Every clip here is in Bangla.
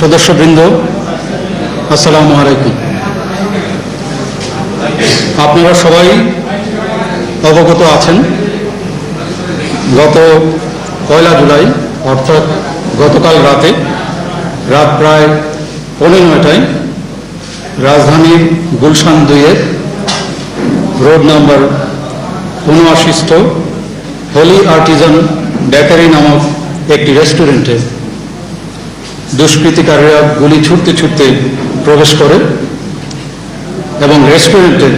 সদস্যবৃন্দ, আসসালামু আলাইকুম। আপনারা সবাই অবগত আছেন, গত পয়লা জুলাই, অর্থাৎ গতকাল রাতে, রাত প্রায় পৌনে নয়টায়, রাজধানীর গুলশান দুইয়ের রোড নাম্বার উনআশিস্থ হোলি আর্টিজান বেকারি নামক একটি রেস্টুরেন্টে দুষ্কৃতিকারীরা গুলি ছুটতে ছুটতে প্রবেশ করে এবং রেস্টুরেন্টে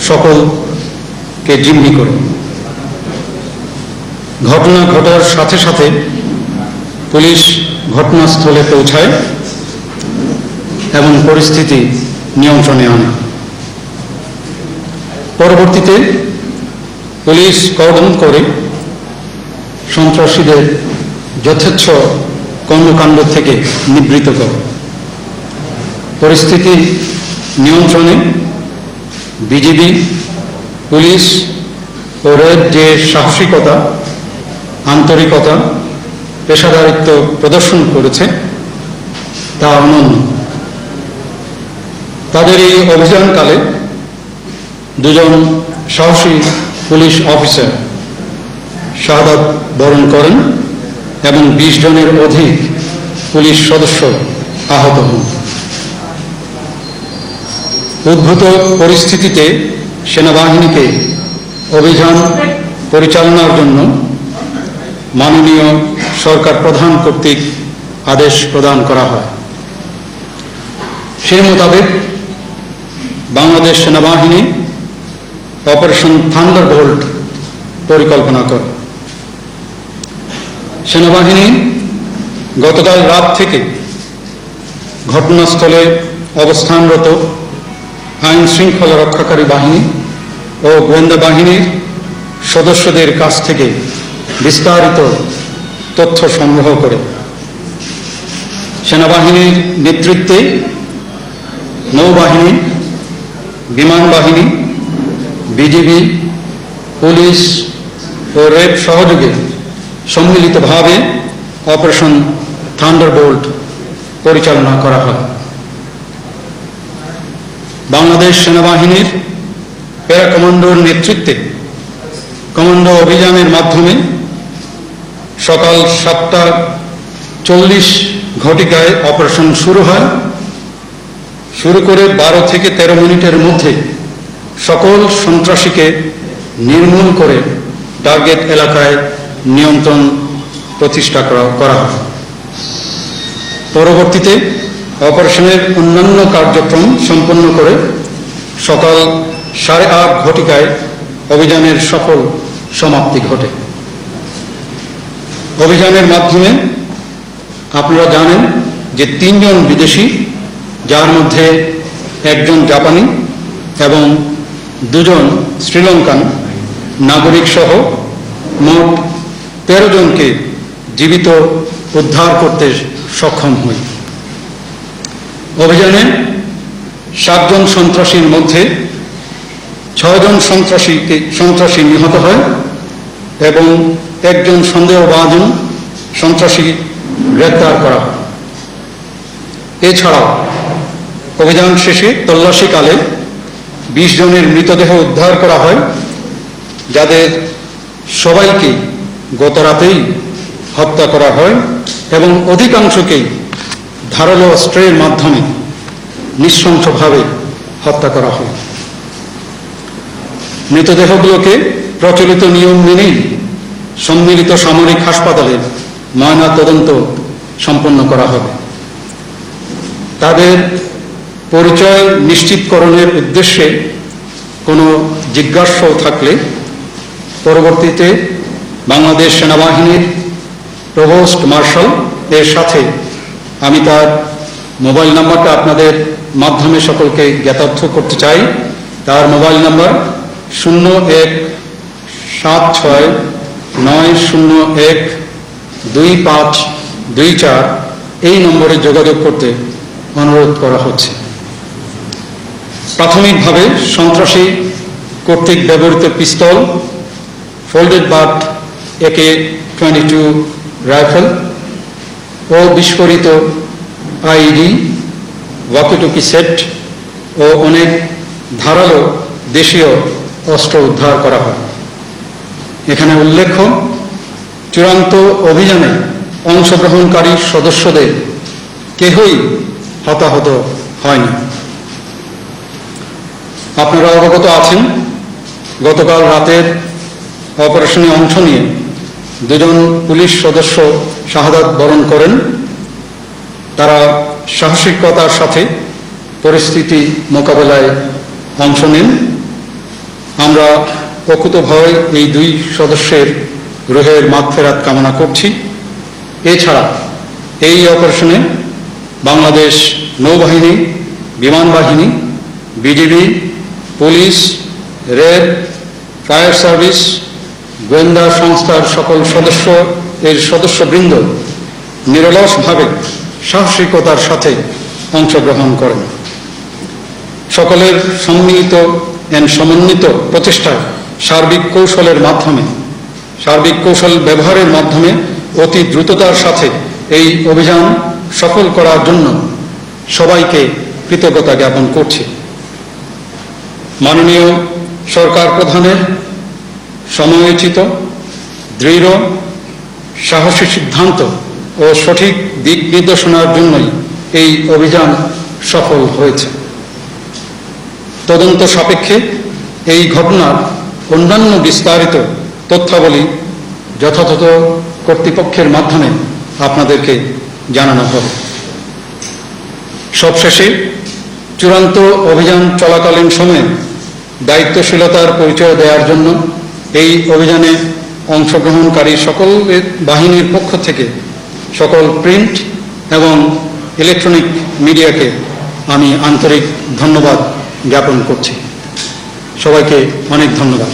সকলকে জিম্মি করে। ঘটনা ঘটার সাথে সাথে পুলিশ ঘটনাস্থলে পৌঁছায় এবং পরিস্থিতি নিয়ন্ত্রণে আনে। পরবর্তীতে পুলিশ কর্ডন করে সন্ত্রাসীদের যথেচ্ছ কর্মকাণ্ড থেকে নিবৃত করে। পরিস্থিতি নিয়ন্ত্রণে বিজিবি, পুলিশ ও রেড যে সাহসিকতা, আন্তরিকতা, পেশাদারিত্ব প্রদর্শন করেছে, তা অনন্য। তাদের এই অভিযানকালে দুজন সাহসী পুলিশ অফিসার শাহাদাত বরণ করেন। এবং বিশ জনের অধিক পুলিশ সদস্য আহত হন। উদ্ভূত পরিস্থিতিতে সেনাবাহিনীকে অভিযান পরিচালনার জন্য মাননীয় সরকার প্রধান কর্তৃক আদেশ প্রদান করা হয়। সে মোতাবেক বাংলাদেশ সেনাবাহিনী অপারেশন থান্ডারবোল্ট পরিকল্পনা করে। সেনাবাহিনী গতকাল রাত থেকে ঘটনাস্থলে অবস্থানরত আইন শৃঙ্খলা রক্ষাকারী বাহিনী ও গোয়েন্দা বাহিনীর সদস্যদের কাছ থেকে বিস্তারিত তথ্য সংগ্রহ করে সেনাবাহিনীর নেতৃত্বে নৌবাহিনী, বিমান বাহিনী, বিজিবি, পুলিশ ও রেড সহযোগে সম্মিলিতভাবে অপারেশন থান্ডারবোল্ট পরিচালনা করা হয়। বাংলাদেশ সেনাবাহিনীর প্যারা কমান্ডোর নেতৃত্বে কমান্ডো অভিযানের মাধ্যমে সকাল সাতটা চল্লিশ ঘটিকায় অপারেশন শুরু হয়। শুরু করে বারো থেকে তেরো মিনিটের মধ্যে সকল সন্ত্রাসীকে নির্মূল করে টার্গেট এলাকায় নিয়ন্ত্রণ প্রতিষ্ঠা করা হয়। পরবর্তীতে অপারেশনের অন্যান্য কার্যক্রম সম্পন্ন করে সকাল সাড়ে আট ঘটিকায় অভিযানের সফল সমাপ্তি ঘটে। অভিযানের মাধ্যমে আপনারা জানেন যে তিনজন বিদেশি, যার মধ্যে একজন জাপানি এবং দুজন শ্রীলঙ্কান, নাগরিক সহ মোট তেরো জনকে জীবিত উদ্ধার করতে সক্ষম হই। অভিযানে সাতজন সন্ত্রাসীর মধ্যে ছয়জন সন্ত্রাসীকে, সন্ত্রাসী নিহত হয় এবং একজন সন্দেহভাজন সন্ত্রাসী গ্রেপ্তার করা হয়। এছাড়াও অভিযান শেষে তল্লাশিকালে বিশ জনের মৃতদেহ উদ্ধার করা হয়, যাদের সবাইকে গত রাতেই হত্যা করা হয় এবং অধিকাংশকেই ধারালো অস্ত্রের মাধ্যমে নৃশংসভাবে হত্যা করা হয়। মৃতদেহগুলোকে প্রচলিত নিয়ম মেনেই সম্মিলিত সামরিক হাসপাতালে ময়না তদন্ত সম্পন্ন করা হবে। তাদের পরিচয় নিশ্চিতকরণের উদ্দেশ্যে কোনো জিজ্ঞাসা থাকলে পরবর্তীতে বাংলাদেশ সেনাবাহিনীর প্রভোস্ট মার্শাল এর সাথে আমি তার মোবাইল নাম্বারটা আপনাদের মাধ্যমে সকলকে জ্ঞাতার্থ করতে চাই। তার মোবাইল নাম্বার শূন্য এক সাত ছয় নয় শূন্য এক দুই পাঁচ দুই চার। এই নম্বরে যোগাযোগ করতে অনুরোধ করা হচ্ছে। প্রাথমিকভাবে সন্ত্রাসী কর্তৃক ব্যবহৃত pistol folded butt AK twenty two rifle ও বিস্ফোরিত আইডি ওয়াকিটুকি সেট ও অনেক ধারালো দেশীয় অস্ত্র উদ্ধার করা হয়। এখানে উল্লেখ্য, চূড়ান্ত অভিযানে অংশগ্রহণকারী সদস্যদের কেহই হতাহত হয়নি। আপনারা অবগত আছেন, গতকাল রাতের অপারেশনে অংশ নিয়ে দুজন পুলিশ সদস্য শাহাদাত বরণ করেন। তারা সাহসিকতার সাথে পরিস্থিতি মোকাবেলায় অংশ নেন। আমরা প্রকৃতভাবে এই দুই সদস্যের রোহের মাগফেরাত কামনা করছি। এছাড়া এই অপারেশনে বাংলাদেশ নৌবাহিনী, বিমান বাহিনী, BGB, police, red, fire service গোয়েন্দা সংস্থার সকল সদস্য, এর সদস্যবৃন্দ নিরলসভাবে সাহসিকতার সাথে অংশগ্রহণ করেন। সকলের সম্মিলিত এন্ড সমন্বিত প্রচেষ্টায় সার্বিক কৌশলের মাধ্যমে, সার্বিক কৌশল ব্যবহারের মাধ্যমে অতি দ্রুততার সাথে এই অভিযান সফল করার জন্য সবাইকে কৃতজ্ঞতা জ্ঞাপন করছি। মাননীয় সরকার প্রধানের সময়োচিত, দৃঢ়, সাহসী সিদ্ধান্ত ও সঠিক দিক নির্দেশনার জন্যই এই অভিযান সফল হয়েছে। তদন্ত সাপেক্ষে এই ঘটনার অন্যান্য বিস্তারিত তথ্যাবলী যথাযথ কর্তৃপক্ষের মাধ্যমে আপনাদেরকে জানানো হবে। সবশেষে চূড়ান্ত অভিযান চলাকালীন সময়ে দায়িত্বশীলতার পরিচয় দেওয়ার জন্য এই অভিযানে অংশগ্রহণকারী সকল বাহিনীর পক্ষ থেকে সকল প্রিন্ট এবং ইলেকট্রনিক মিডিয়াকে আমি আন্তরিক ধন্যবাদ জ্ঞাপন করছি। সবাইকে অনেক ধন্যবাদ।